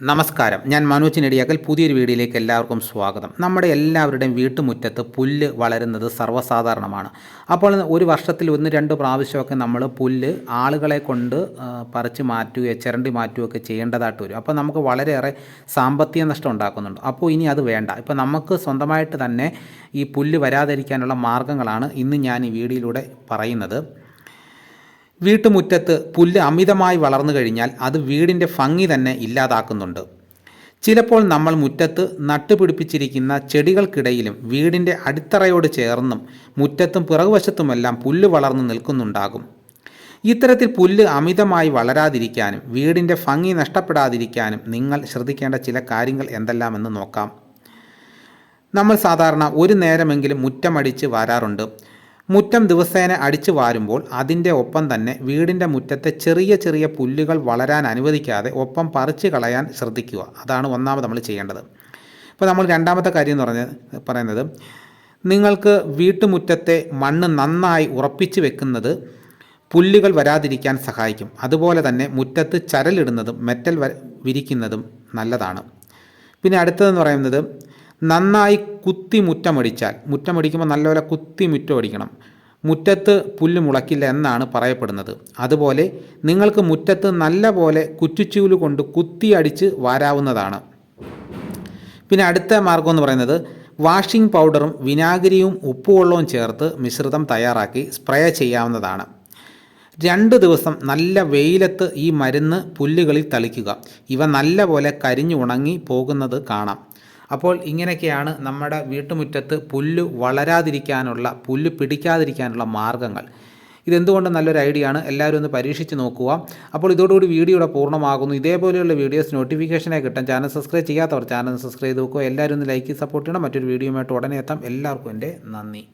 നമസ്കാരം. ഞാൻ മനോജ് നെടിയാക്കൽ. പുതിയൊരു വീഡിയോയിലേക്ക് എല്ലാവർക്കും സ്വാഗതം. നമ്മുടെ എല്ലാവരുടെയും വീട്ടുമുറ്റത്ത് പുല്ല് വളരുന്നത് സർവസാധാരണമാണ്. അപ്പോൾ ഒരു വർഷത്തിൽ ഒന്ന് രണ്ട് പ്രാവശ്യമൊക്കെ നമ്മൾ പുല്ല് ആളുകളെ കൊണ്ട് പറിച്ച് മാറ്റുകയോ ചിരണ്ടി മാറ്റുകയൊക്കെ ചെയ്യേണ്ടതായിട്ട് വരും. അപ്പോൾ നമുക്ക് വളരെയേറെ സാമ്പത്തിക നഷ്ടം ഉണ്ടാക്കുന്നുണ്ട്. അപ്പോൾ ഇനി അത് വേണ്ട. ഇപ്പോൾ നമുക്ക് സ്വന്തമായിട്ട് തന്നെ ഈ പുല്ല് വരാതിരിക്കാനുള്ള മാർഗങ്ങളാണ് ഇന്ന് ഞാൻ ഈ വീഡിയോയിലൂടെ പറയുന്നത്. വീട്ടുമുറ്റത്ത് പുല്ല് അമിതമായി വളർന്നു കഴിഞ്ഞാൽ അത് വീടിന്റെ ഭംഗി തന്നെ ഇല്ലാതാക്കുന്നുണ്ട്. ചിലപ്പോൾ നമ്മൾ മുറ്റത്ത് നട്ടുപിടിപ്പിച്ചിരിക്കുന്ന ചെടികൾക്കിടയിലും വീടിന്റെ അടിത്തറയോട് ചേർന്നും മുറ്റത്തും പിറകുവശത്തുമെല്ലാം പുല്ല് വളർന്നു നിൽക്കുന്നുണ്ടാകും. ഇത്തരത്തിൽ പുല്ല് അമിതമായി വളരാതിരിക്കാനും വീടിന്റെ ഭംഗി നഷ്ടപ്പെടാതിരിക്കാനും നിങ്ങൾ ശ്രദ്ധിക്കേണ്ട ചില കാര്യങ്ങൾ എന്തെല്ലാമെന്ന് നോക്കാം. നമ്മൾ സാധാരണ ഒരു നേരമെങ്കിലും മുറ്റമടിച്ച് വാരാറുണ്ട്. മുറ്റം ദിവസേന അടിച്ചു വാരുമ്പോൾ അതിന്റെ ഒപ്പം തന്നെ വീടിന്റെ മുറ്റത്തെ ചെറിയ ചെറിയ പുല്ലുകൾ വളരാൻ അനുവദിക്കാതെ ഒപ്പം പറിച്ചു കളയാൻ ശ്രദ്ധിക്കുക. അതാണ് ഒന്നാമത് നമ്മൾ ചെയ്യേണ്ടത്. ഇപ്പോൾ നമ്മൾ രണ്ടാമത്തെ കാര്യം എന്ന് പറഞ്ഞ പറയുന്നത് നിങ്ങൾക്ക് വീട്ടുമുറ്റത്തെ മണ്ണ് നന്നായി ഉറപ്പിച്ച് വെക്കുന്നത് പുല്ലുകൾ വരാതിരിക്കാൻ സഹായിക്കും. അതുപോലെ തന്നെ മുറ്റത്ത് ചരലിടുന്നതും മെറ്റൽ വിരിക്കുന്നതും നല്ലതാണ്. പിന്നെ അടുത്തതെന്ന് പറയുന്നത് നന്നായി കുത്തി മുറ്റമടിച്ചാൽ മുറ്റമടിക്കുമ്പോൾ നല്ലപോലെ കുത്തി മുറ്റമടിക്കണം. മുറ്റത്ത് പുല്ല് മുളയ്ക്കില്ല എന്നാണ് പറയപ്പെടുന്നത്. അതുപോലെ നിങ്ങൾക്ക് മുറ്റത്ത് നല്ല പോലെ കുറ്റിച്ചൂൽ കൊണ്ട് കുത്തി അടിച്ച് വാരാവുന്നതാണ്. പിന്നെ അടുത്ത മാർഗം എന്ന് പറയുന്നത് വാഷിംഗ് പൗഡറും വിനാഗിരിയും ഉപ്പുവെള്ളവും ചേർത്ത് മിശ്രിതം തയ്യാറാക്കി സ്പ്രേ ചെയ്യാവുന്നതാണ്. രണ്ട് ദിവസം നല്ല വെയിലത്ത് ഈ മരുന്ന് പുല്ലുകളിൽ തളിക്കുക. ഇവ നല്ല പോലെ കരിഞ്ഞു ഉണങ്ങി പോകുന്നത് കാണാം. അപ്പോൾ ഇങ്ങനെയൊക്കെയാണ് നമ്മുടെ വീട്ടുമുറ്റത്ത് പുല്ല് വളരാതിരിക്കാനുള്ള പുല്ല് പിടിക്കാതിരിക്കാനുള്ള മാർഗങ്ങൾ ഇതെന്തുകൊണ്ടും നല്ലൊരു ഐഡിയ ആണ് എല്ലാവരും ഒന്ന് പരീക്ഷിച്ച് നോക്കുക. അപ്പോൾ ഇതോടുകൂടി വീഡിയോ ഇവിടെ പൂർണമാകുന്നു. ഇതേപോലെയുള്ള വീഡിയോസ് നോട്ടിഫിക്കേഷനായി കിട്ടാൻ ചാനൽ സബ്സ്ക്രൈബ് ചെയ്യാത്തവർ ചാനൽ സബ്സ്ക്രൈബ് ചെയ്ത് നോക്കുക എല്ലാവരും ഒന്ന് ലൈക്ക് സപ്പോർട്ട് ചെയ്യണം. മറ്റൊരു വീഡിയോയുമായിട്ട് ഉടനെ എത്താം. എല്ലാവർക്കും എന്റെ നന്ദി.